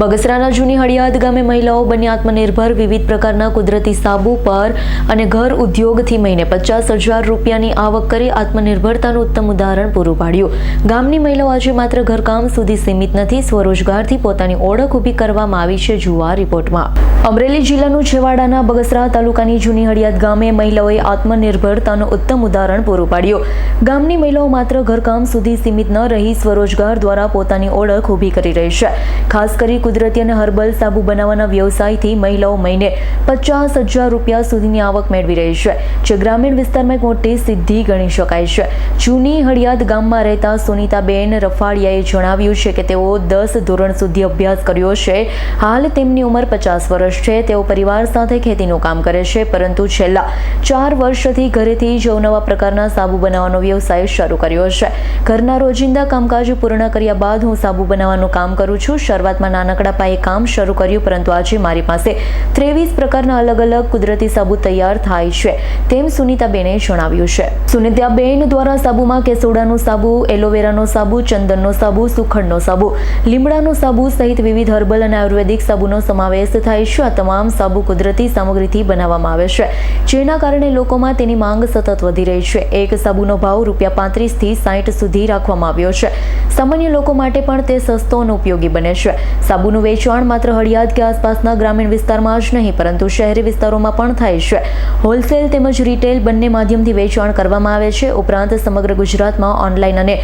બગસરાના જૂની હળિયાદ ગામે મહિલાઓ બની આત્મનિર્ભર વિવિધ પ્રકારના કુદરતી સાબુ, પર અને ઘર ઉદ્યોગથી મહિને પચાસ હજાર રૂપિયાની આવક કરી આત્મનિર્ભરતાનું ઉત્તમ ઉદાહરણ પૂરું પાડ્યું. ગામની મહિલાઓ આજે માત્ર ઘરકામ સુધી સીમિત નથી, સ્વરોજગારથી પોતાની ઓળખ ઊભી કરવામાં આવી છે, જુઓ રિપોર્ટમાં. અમરેલી જિલ્લાનું છેવાડાના બગસરા તાલુકાની જૂની હળિયાદ ગામે મહિલાઓએ આત્મનિર્ભરતાનું ઉત્તમ ઉદાહરણ પૂરું પાડ્યું. ગામની મહિલાઓ માત્ર ઘરકામ સુધી સીમિત ન રહી, સ્વરોજગાર દ્વારા પોતાની ઓળખ ઊભી કરી રહી છે. ખાસ કરી કુદરતી અને હર્બલ સાબુ બનાવવાના વ્યવસાયથી મહિલાઓ મહિને પચાસ હજાર રૂપિયા સુધીની આવક મેળવી રહી છે, જે ગ્રામીણ વિસ્તારમાં એક મોટી સિદ્ધિ ગણી શકાય છે. જૂની હળિયાદ ગામમાં રહેતા સુનીતાબેન રફાળિયાએ જણાવ્યું છે કે તેઓ દસ ધોરણ સુધી અભ્યાસ કર્યો છે. હાલ તેમની ઉંમર પચાસ વર્ષ છે. તેઓ પરિવાર સાથે ખેતીનું કામ કરે છે, પરંતુ છેલ્લા ચાર વર્ષથી ઘરેથી જ અવનવા પ્રકારના સાબુ બનાવવાનો વ્યવસાય શરૂ કર્યો છે. ઘરના રોજિંદા કામકાજ પૂર્ણ કર્યા બાદ હું સાબુ બનાવવાનું કામ કરું છું. શરૂઆતમાં નાનકડા પાયે કામ શરૂ કર્યું, પરંતુ આજે મારી પાસે ત્રેવીસ પ્રકારના અલગ અલગ કુદરતી સાબુ તૈયાર થાય છે. તેમ સુનીતાબેને જણાવ્યું છે. સુનીતાબેન દ્વારા સાબુમાં કેસોડાનો સાબુ, એલોવેરાનો સાબુ, ચંદનનો સાબુ, સુખડનો સાબુ, લીમડાનો સાબુ સહિત વિવિધ હર્બલ અને આયુર્વેદિક સાબુનો સમાવેશ થાય છે. આ તમામ સાબુ કુદરતી સામગ્રીથી બનાવવામાં આવે છે, જેના કારણે લોકોમાં તેની માંગ સતત વધી રહી છે. એક સાબુનો ભાવ રૂપિયા પાંત્રીસથી સાઠ સુધી રાખવામાં આવ્યો છે. સામાન્ય લોકો માટે પણ તે સસ્તો અને ઉપયોગી બને છે. સાબુનું વેચાણ માત્ર હળિયાદ કે આસપાસના ગ્રામીણ વિસ્તારમાં જ નહીં, પરંતુ શહેરી વિસ્તારોમાં પણ થાય છે. હોલસેલ તેમજ રિટેલ બંને માધ્યમથી વેચાણ કરવામાં આવે છે. ઉપરાંત સમગ્ર ગુજરાતમાં ઓનલાઈન અને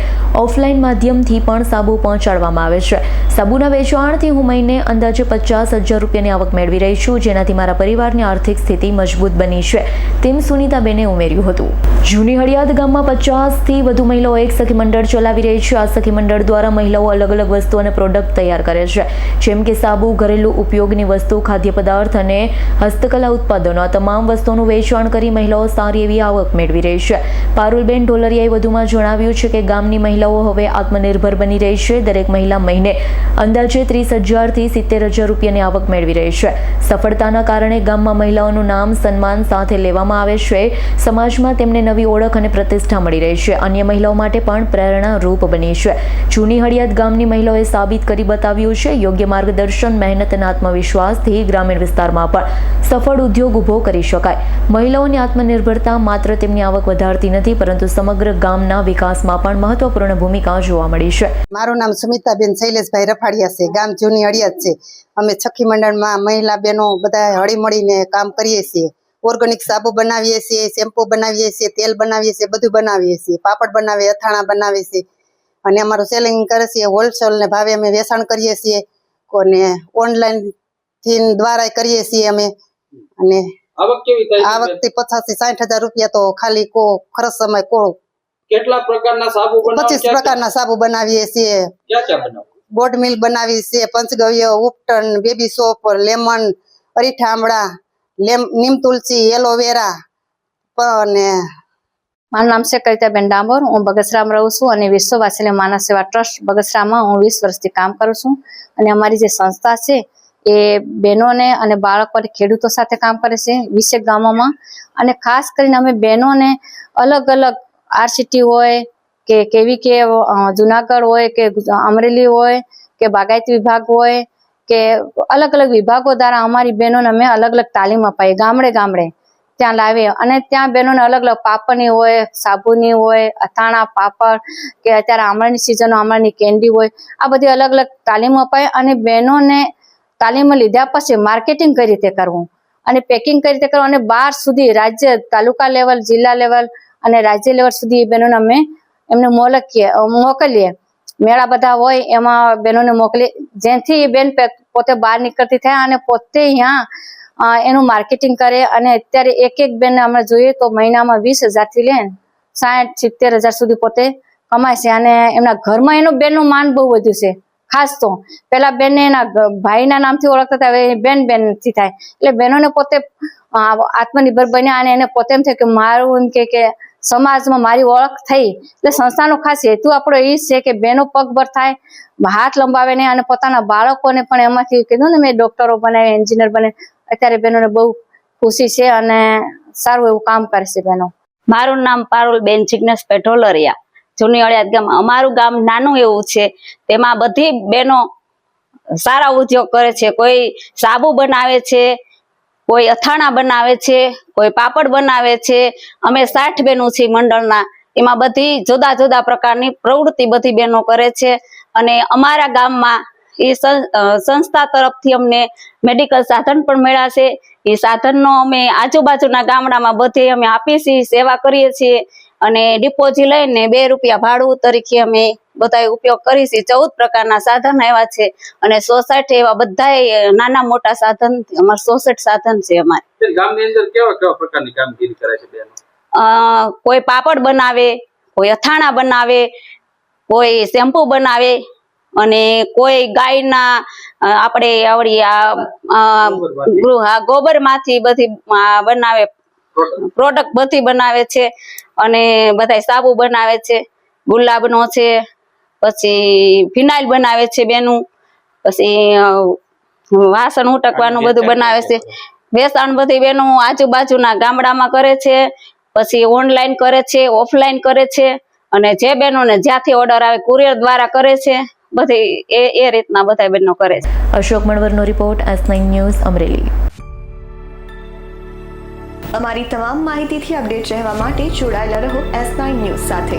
ઓફલાઈન માધ્યમથી પણ સાબુ પહોંચાડવામાં આવે છે. સાબુના વેચાણથી હું મહિને અંદાજે પચાસ હજાર રૂપિયાની આવક મેળવી રહી છું. જેનાથી મારા પરિવારની આર્થિક સ્થિતિ મજબૂત બની છે. તેમ સુનિતાબેને ઉમેર્યું હતું. જૂની હળિયાદ ગામમાં પચાસથી વધુ મહિલાઓ એક સખી મંડળ ચલાવી રહી છે. આ સખી મંડળ દ્વારા મહિલાઓ અલગ અલગ વસ્તુ અને પ્રોડક્ટ તૈયાર કરે છે. જેમ કે સાબુ, ઘરેલુ ઉપયોગની વસ્તુ, ખાદ્ય પદાર્થ અને હસ્તકલા ઉત્પાદનો આ તમામ વસ્તુઓનું વેચાણ કરી મહિલાઓ સારી એવી આવક મેળવી રહી છે. પારુલબેન ઢોલરિયાએ વધુમાં જણાવ્યું છે કે ગામની મહિલાઓ હવે આત્મનિર્ભર બની રહી છે. દરેક મહિલા મહિને અંદાજે ત્રીસ હજારથી સિત્તેર હજાર રૂપિયાની આવક મેળવી રહી છે. સફળતાના કારણે ગામમાં મહિલાઓનું નામ, સન્માન સાથે લેવામાં આવે છે. સમાજમાં તેમને નવી ઓળખ અને પ્રતિષ્ઠા મળી રહી છે. અન્ય મહિલાઓ માટે પણ પ્રેરણારૂપ બની છે. જૂની હળિયાદ ગામની મહિલાઓએ સાબિત કરી બતાવ્યું છે. યોગ્ય માર્ગદર્શન, મહેનત અને આત્મવિશ્વાસથી ગ્રામીણ વિસ્તારમાં પણ સફળ ઉદ્યોગ ઊભો કરી શકાય. મહિલાઓની આત્મનિર્ભરતા માત્ર તેમની આવક વધારતી નથી, પરંતુ સમગ્ર ગામના વિકાસમાં પણ મહત્વપૂર્ણ ભૂમિકા જોવા મળી છે. મારું નામ સુમિતાબેન શૈલેષભાઈ રફાડિયા છે. ગામ જૂની હળિયાદ છે. અમે છઠ્ઠી મંડળમાં મહિલા બહેનો બધા હળી મળીને કામ કરીએ છીએ. ઓર્ગેનિક સાબુ બનાવીએ છીએ, શેમ્પુ બનાવીએ છીએ, તેલ બનાવીએ છીએ, બધું બનાવીએ છીએ. પાપડ બનાવીએ અથાણા બનાવીએ છીએ અને અમારું સેલિંગ કરે છે. હોલસેલ ને ભાવે અમે વેચાણ કરીએ છીએ. અને ઓનલાઈનથી દ્વારા કરીએ છીએ અમે. અને આવક આ વખતે પચાસથી સાઠ હજાર રૂપિયા તો ખાલી કો ખરચ સમય કોળો કેટલા પ્રકારના સાબુ પચીસ પ્રકારના સાબુ બનાવીએ છીએ. બોટ મિલ બનાવી છે પંચગવ્ય ઉપટન બેબી સોપ લેમન અરીઠા આમળા લેમ નીમ તુલસી એલોવેરા અને મારું નામ છે કવિતાબેન ડાંબોર હું બગસરામાં રહું છું અને વિશ્વ વાસીને માનવ સેવા ટ્રસ્ટ બગસરામાં હું વીસ વર્ષથી કામ કરું છું. અને અમારી જે સંસ્થા છે એ બહેનોને અને બાળકોને ખેડૂતો સાથે કામ કરે છે વિશેક ગામોમાં. અને ખાસ કરીને અમે બહેનોને અલગ અલગ આરસીટી હોય કે કેવી કે જુનાગઢ હોય કે અમરેલી હોય કે બાગાયતી વિભાગ હોય કે અલગ અલગ વિભાગો દ્વારા અમારી બહેનોને અમે અલગ અલગ તાલીમ અપાઈએ ગામડે ગામડે. ત્યાં લાવીએ અને ત્યાં બહેનોને અલગ અલગ પાપડની હોય, સાબુની હોય, અથાણા, પાપડ કે અત્યારે આમળાની સિઝનો આમળાની કેન્ડી હોય, આ બધી અલગ અલગ તાલીમ અપાય અને બહેનોને તાલીમ લીધા પછી માર્કેટિંગ કઈ રીતે કરવું? અને પેકિંગ કઈ રીતે કરવું? અને બહાર સુધી રાજ્ય, તાલુકા લેવલ જિલ્લા લેવલ અને રાજ્ય લેવલ સુધી એ બહેનોને અમે એમને મોલકીએ મોકલીએ. મેળા બધા હોય એમાં બહેનોને મોકલી જેથી એ બેન પોતે બહાર નીકળતી થાય અને પોતે અહીંયા એનું માર્કેટિંગ કરે અને અત્યારે એક એક બેન અમે જોઈએ તો મહિનામાં વીસ હજારથી લઈને સાઠ, સિત્તેર હજાર સુધી પોતે કમાય છે અને એમના ઘરમાં એનું બેનનું માન બહુ વધ્યું છે, ખાસ તો. પેલા બેનને એના ભાઈના નામથી ઓળખતા હતા, હવે એ બેન બેનથી થાય. એટલે બહેનોને પોતે આત્મનિર્ભર બન્યા અને એને પોતે એમ થાય કે મારું એમ કે સમાજમાં મારી ઓળખ થઈ. એટલે સંસ્થાનો ખાસ હેતુ આપણો એ છે કે બહેનો પગભર થાય, હાથ લંબાવે નહીં અને પોતાના બાળકોને પણ એમાંથી કીધું ને મેં ડોક્ટરો બને એન્જિનિયર બને અત્યારે બહેનોને બહુ ખુશી છે અને સારું એવું કામ કરે છે બહેનો મારું નામ પારુલ બેન જિજ્ઞેશ પેઢોલરિયા. જૂની અળિયાદ ગામ. અમારું ગામ નાનું એવું છે. તેમાં બધી બહેનો સારા ઉદ્યોગ કરે છે. કોઈ સાબુ બનાવે છે, કોઈ અથાણા બનાવે છે, કોઈ પાપડ બનાવે છે. અમે સાઠ બહેનો છીએ મંડળના. એમાં બધી જુદા જુદા પ્રકારની પ્રવૃત્તિ બધી બહેનો કરે છે. અને અમારા ગામમાં એ સંસ્થા તરફથી અમને મેડિકલ સાધન પણ મળ્યા છે. એ સાધનનો અમે આજુબાજુના ગામડામાં બધે અમે આપીએ છીએ સેવા કરીએ છીએ અને ડિપોઝી લઈને બે રૂપિયા ભાડું તરીકે અમે બધા ઉપયોગ કરીએ છીએ. ચૌદ પ્રકારના સાધન આવ્યા છે અને સોસાયટી એવા બધાય નાના મોટા સાધન અમારે સોસઠ સાધન છે અમારે. ગામની અંદર કેવા કેવા પ્રકારની કામગીરી કરે છે બેનો? અ, કોઈ પાપડ બનાવે કોઈ અથાણા બનાવે કોઈ શેમ્પુ બનાવે અને કોઈ ગાયના આપણે આવડી આ ગૃહ આ ગોબરમાંથી બધી બનાવે પ્રોડક્ટ બધી બનાવે છે અને બધાય સાબુ બનાવે છે ગુલાબનો છે પછી ફિનાઇલ બનાવે છે બેનું પછી વાસણ ઉટકવાનું બધું બનાવે છે. વેચાણ બધી બેનું આજુબાજુના ગામડામાં કરે છે પછી ઓનલાઈન કરે છે ઓફલાઈન કરે છે અને જે બહેનોને જ્યાંથી ઓર્ડર આવે કુરિયર દ્વારા કરે છે. બધી એ એ રીતના બધા બહેનો કરે છે. Ashok મણવરનો report S nine news Amreli. અમારી તમામ માહિતીથી અપડેટ રહેવા માટે જોડાયેલા રહો એસ નાઇન ન્યૂઝ સાથે.